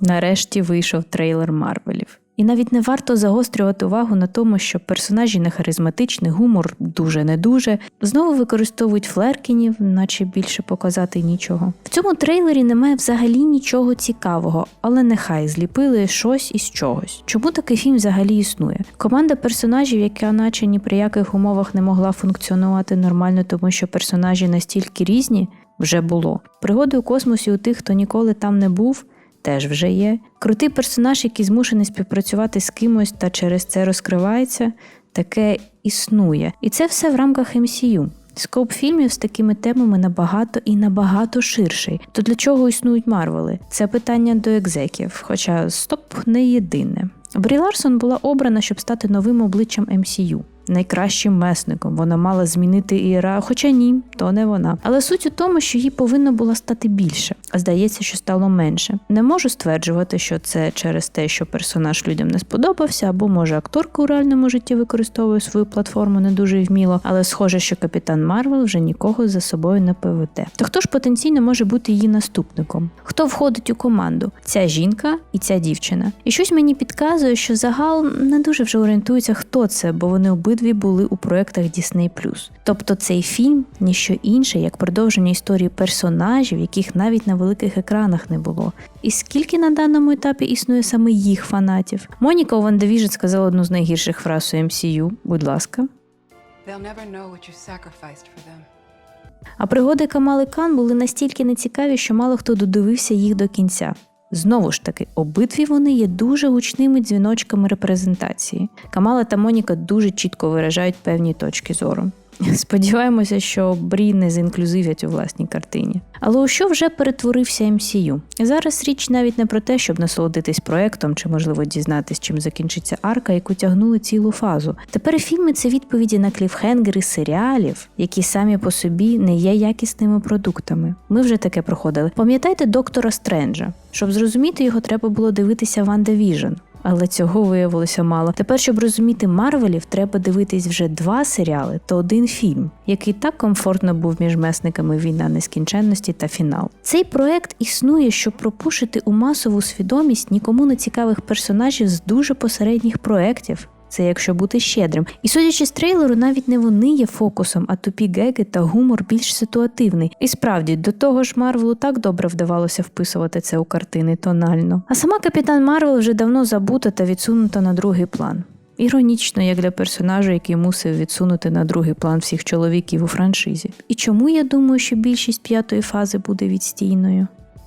Нарешті вийшов трейлер Марвелів. І навіть не варто загострювати увагу на тому, що персонажі не харизматичні, гумор дуже не дуже. Знову використовують флеркінів, наче більше показати нічого. В цьому трейлері немає взагалі нічого цікавого, але нехай зліпили щось із чогось. Чому такий фільм взагалі існує? Команда персонажів, яка наче ні при яких умовах не могла функціонувати нормально, тому що персонажі настільки різні, вже було. Пригоди у космосі у тих, хто ніколи там не був. Теж вже є. Крутий персонаж, який змушений співпрацювати з кимось та через це розкривається, таке існує. І це все в рамках MCU. Скоп фільмів з такими темами набагато і набагато ширший. То для чого існують Марвели? Це питання до екзеків, хоча стоп не єдине. Брі Ларсон була обрана, щоб стати новим обличчям MCU. Найкращим месником вона мала змінити ієра, хоча ні, то не вона. Але суть у тому, що їй повинно було стати більше, а здається, що стало менше. Не можу стверджувати, що це через те, що персонаж людям не сподобався, або може акторка у реальному житті використовує свою платформу не дуже вміло, але схоже, що капітан Марвел вже нікого за собою не поведе. То хто ж потенційно може бути її наступником? Хто входить у команду? Ця жінка і ця дівчина. І щось мені підказує, що загал не дуже вже орієнтується, хто це, бо вони обидві були у проєктах Disney+. Тобто цей фільм ніщо інше, як продовження історії персонажів, яких навіть на великих екранах не було. І скільки на даному етапі існує саме їх фанатів? Моніка у Ван сказала одну з найгірших фраз у MCU, будь ласка. А пригоди Камали Кан були настільки нецікаві, що мало хто додивився їх до кінця. Знову ж таки, обидві вони є дуже гучними дзвіночками репрезентації. Камала та Моніка дуже чітко виражають певні точки зору. Сподіваємося, що Брі не зінклюзивять у власній картині. Але у що вже перетворився MCU? Зараз річ навіть не про те, щоб насолодитись проектом чи, можливо, дізнатись, чим закінчиться арка, яку тягнули цілу фазу. Тепер фільми це відповіді на кліфхенгери серіалів, які самі по собі не є якісними продуктами. Ми вже таке проходили. Пам'ятайте доктора Стренджа. Щоб зрозуміти його, треба було дивитися Ванда Віжн. Але цього виявилося мало. Тепер, щоб розуміти Марвелів, треба дивитись вже два серіали та один фільм, який так комфортно був між месниками війна нескінченності та фінал. Цей проект існує, щоб пропушити у масову свідомість нікому не цікавих персонажів з дуже посередніх проєктів. Це якщо бути щедрим. І судячи з трейлеру, навіть не вони є фокусом, а тупі геги та гумор більш ситуативний. І справді, до того ж, Марвелу так добре вдавалося вписувати це у картини тонально. А сама капітан Марвел вже давно забута та відсунута на другий план. Іронічно, як для персонажа, який мусив відсунути на другий план всіх чоловіків у франшизі. І чому я думаю, що більшість п'ятої фази буде відстійною?